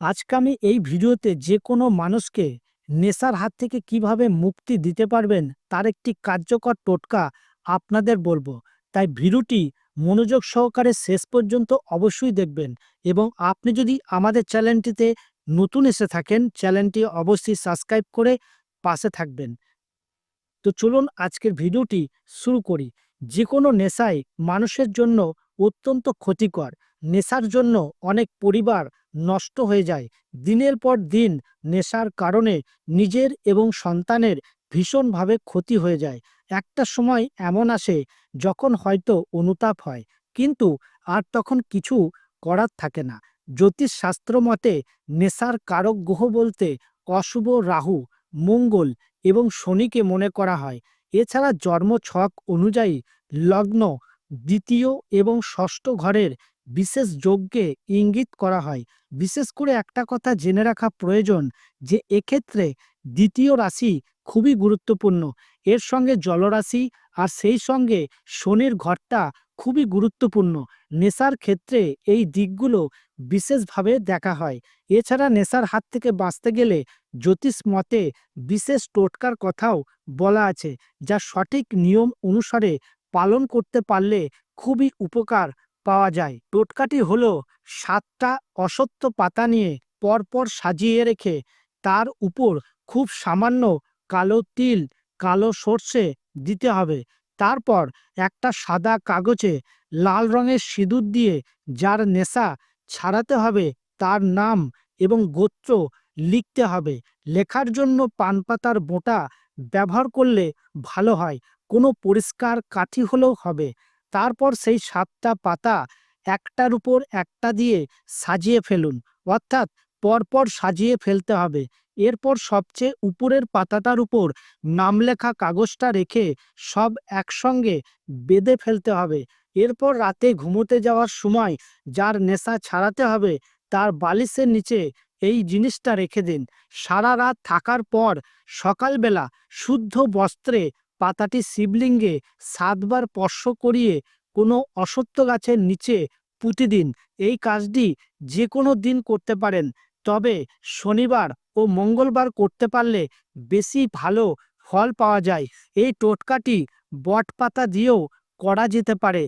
আজকে আমি এই ভিডিওতে যে কোনো মানুষকে নেশার হাত থেকে কীভাবে মুক্তি দিতে পারবেন, তার একটি কার্যকর টোটকা আপনাদের বলব। তাই ভিডিওটি মনোযোগ সহকারে শেষ পর্যন্ত অবশ্যই দেখবেন এবং আপনি যদি আমাদের চ্যানেলটিতে নতুন এসে থাকেন, চ্যানেলটি অবশ্যই সাবস্ক্রাইব করে পাশে থাকবেন। তো চলুন আজকের ভিডিওটি শুরু করি। যে কোনো নেশাই মানুষের জন্য অত্যন্ত ক্ষতিকর, নেশার জন্য অনেক পরিবার নষ্ট হয়ে যায়। দিনের পর দিন নেশার কারণে নিজের এবং সন্তানের ভীষণভাবে ক্ষতি হয়ে যায়। একটা সময় এমন আসে যখন হয়তো অনুতাপ হয়, কিন্তু আর তখন কিছু করার থাকে না। জ্যোতিষশাস্ত্র মতে নেশার কারক গ্রহ বলতে অশুভ রাহু, মঙ্গল এবং শনিকে মনে করা হয়। এছাড়া জন্ম ছক অনুযায়ী লগ্ন, দ্বিতীয় এবং ষষ্ঠ ঘরের বিশেষ যোগকে ইঙ্গিত করা হয়। বিশেষ করে একটা কথা জেনে রাখা প্রয়োজন যে, এক্ষেত্রে দ্বিতীয় রাশি খুবই গুরুত্বপূর্ণ। এর সঙ্গে জলরাশি আর সেই সঙ্গে শনির ঘরটা খুবই গুরুত্বপূর্ণ। নেশার ক্ষেত্রে এই দিকগুলো বিশেষভাবে দেখা হয়। এছাড়া নেশার হাত থেকে বাঁচতে গেলে জ্যোতিষ মতে বিশেষ টোটকার কথাও বলা আছে, যা সঠিক নিয়ম অনুসারে পালন করতে পারলে খুবই উপকার পাওয়া যায়। টোটকাটি হলো সাতটা অসত্য পাতা নিয়ে পরপর সাজিয়ে রেখে, তার উপর খুব সামান্য কালো তিল, কালো সর্ষে দিতে হবে। তারপর একটা সাদা কাগজে লাল রঙের সিঁদুর দিয়ে যার নেশা ছাড়াতে হবে তার নাম এবং গোত্র লিখতে হবে। লেখার জন্য পান পাতার বোঁটা ব্যবহার করলে ভালো হয়, কোনো পরিষ্কার কাঠি হলেও হবে। তারপর সেই সাতটা পাতা একটার উপর একটা দিয়ে সাজিয়ে ফেলুন। অর্থাৎ পরপর সাজিয়ে ফেলতে হবে। এরপর সবচেয়ে উপরের পাতাটার উপর নাম লেখা কাগজটা রেখে সব একসঙ্গে বেঁধে ফেলতে হবে। এরপর রাতে ঘুমোতে যাওয়ার সময় যার নেশা ছাড়াতে হবে তার বালিশের নিচে এই জিনিসটা রেখে দিন। সারা রাত থাকার পর সকালবেলা শুদ্ধ বস্ত্রে পাতাটি শিবলিঙ্গে সাতবার স্পর্শ করিয়ে কোনো অসত্য গাছের নিচে পুঁতে দিন। এই কাজটি যে কোনো দিন করতে পারেন, তবে শনিবার ও মঙ্গলবার করতে পারলে বেশি ভালো ফল পাওয়া যায়। এই টোটকাটি বট পাতা দিয়েও করা যেতে পারে।